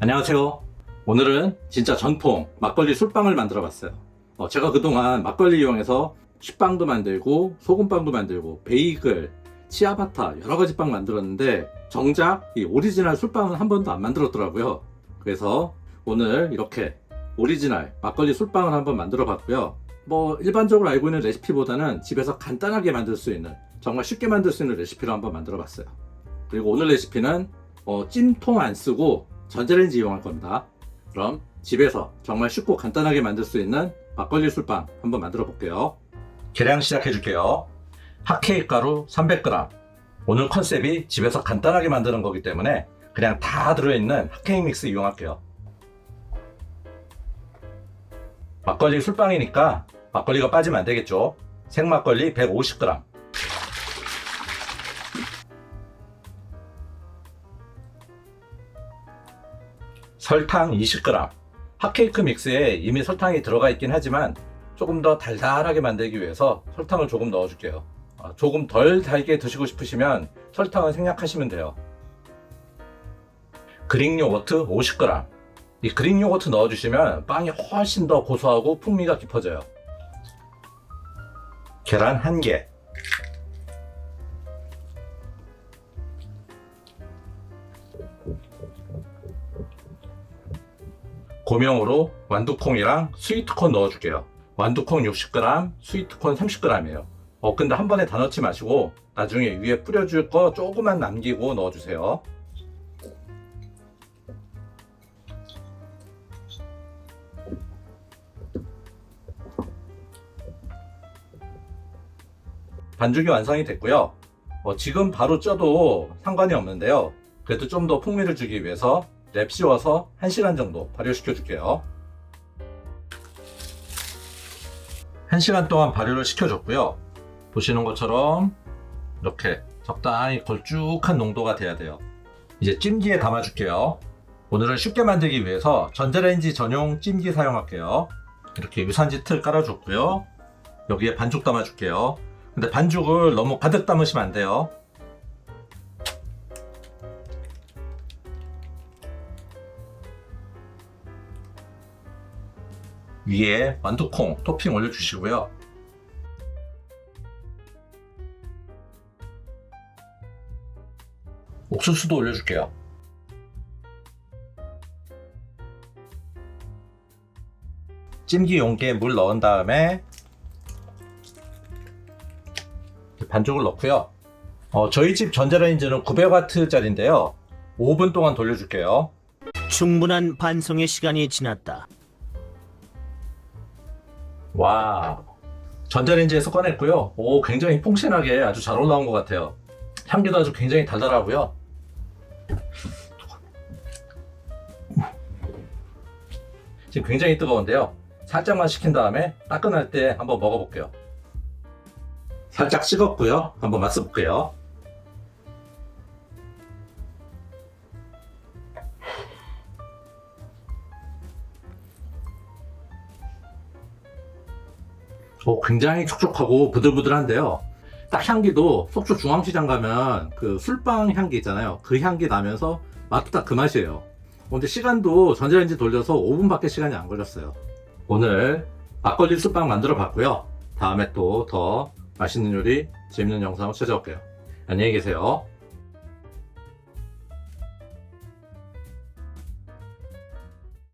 안녕하세요. 오늘은 진짜 전통 막걸리 술빵을 만들어 봤어요. 어, 제가 그동안 막걸리 이용해서 식빵도 만들고 소금빵도 만들고 베이글, 치아바타 여러 가지 빵 만들었는데 정작 이 오리지널 술빵은 한 번도 안 만들었더라고요. 그래서 오늘 이렇게 오리지널 막걸리 술빵을 한번 만들어 봤고요. 뭐 일반적으로 알고 있는 레시피보다는 집에서 간단하게 만들 수 있는 정말 쉽게 만들 수 있는 레시피로 한번 만들어 봤어요. 그리고 오늘 레시피는 어, 찜통 안 쓰고 전자레인지 이용할 겁니다. 그럼 집에서 정말 쉽고 간단하게 만들 수 있는 막걸리 술빵 한번 만들어 볼게요. 계량 시작해 줄게요. 핫케이크 가루 300g. 오늘 컨셉이 집에서 간단하게 만드는 거기 때문에 그냥 다 들어있는 핫케이크 믹스 이용할게요. 막걸리 술빵이니까 막걸리가 빠지면 안 되겠죠. 생막걸리 150g. 설탕 20g. 핫케이크 믹스에 이미 설탕이 들어가 있긴 하지만 조금 더 달달하게 만들기 위해서 설탕을 조금 넣어줄게요. 아, 조금 덜 달게 드시고 싶으시면 설탕을 생략하시면 돼요. 그릭 요거트 50g. 이 그릭 요거트 넣어주시면 빵이 훨씬 더 고소하고 풍미가 깊어져요. 계란 1개. 고명으로 완두콩이랑 스위트콘 넣어줄게요. 완두콩 60g, 스위트콘 30g이에요. 어, 근데 한 번에 다 넣지 마시고 나중에 위에 뿌려줄 거 조금만 남기고 넣어주세요. 반죽이 완성이 됐고요. 어, 지금 바로 쪄도 상관이 없는데요. 그래도 좀 더 풍미를 주기 위해서 랩 씌워서 1시간 정도 발효시켜 줄게요. 1시간 동안 발효를 시켜줬고요. 보시는 것처럼 이렇게 적당히 걸쭉한 농도가 돼야 돼요. 이제 찜기에 담아줄게요. 오늘은 쉽게 만들기 위해서 전자레인지 전용 찜기 사용할게요. 이렇게 유산지 틀 깔아줬고요. 여기에 반죽 담아줄게요. 근데 반죽을 너무 가득 담으시면 안 돼요. 위에 완두콩 토핑 올려주시고요. 옥수수도 올려줄게요. 찜기 용기에 물 넣은 다음에 반죽을 넣고요. 어, 저희 집 전자레인지는 900W짜리인데요. 5분 동안 돌려줄게요. 충분한 반송의 시간이 지났다. 와 전자레인지에서 꺼냈고요. 오 굉장히 퐁신하게 아주 잘 올라온 것 같아요. 향기도 아주 굉장히 달달하고요. 지금 굉장히 뜨거운데요. 살짝만 식힌 다음에 따끈할 때 한번 먹어볼게요. 살짝 식었고요. 한번 맛을 볼게요 어, 굉장히 촉촉하고 부들부들한데요. 딱 향기도 속초 중앙시장 가면 그 술빵 향기 있잖아요. 그 향기 나면서 맛도 딱 그 맛이에요. 근데 시간도 전자레인지 돌려서 5분밖에 시간이 안 걸렸어요. 오늘 막걸리 술빵 만들어 봤고요. 다음에 또 더 맛있는 요리, 재밌는 영상으로 찾아올게요. 안녕히 계세요.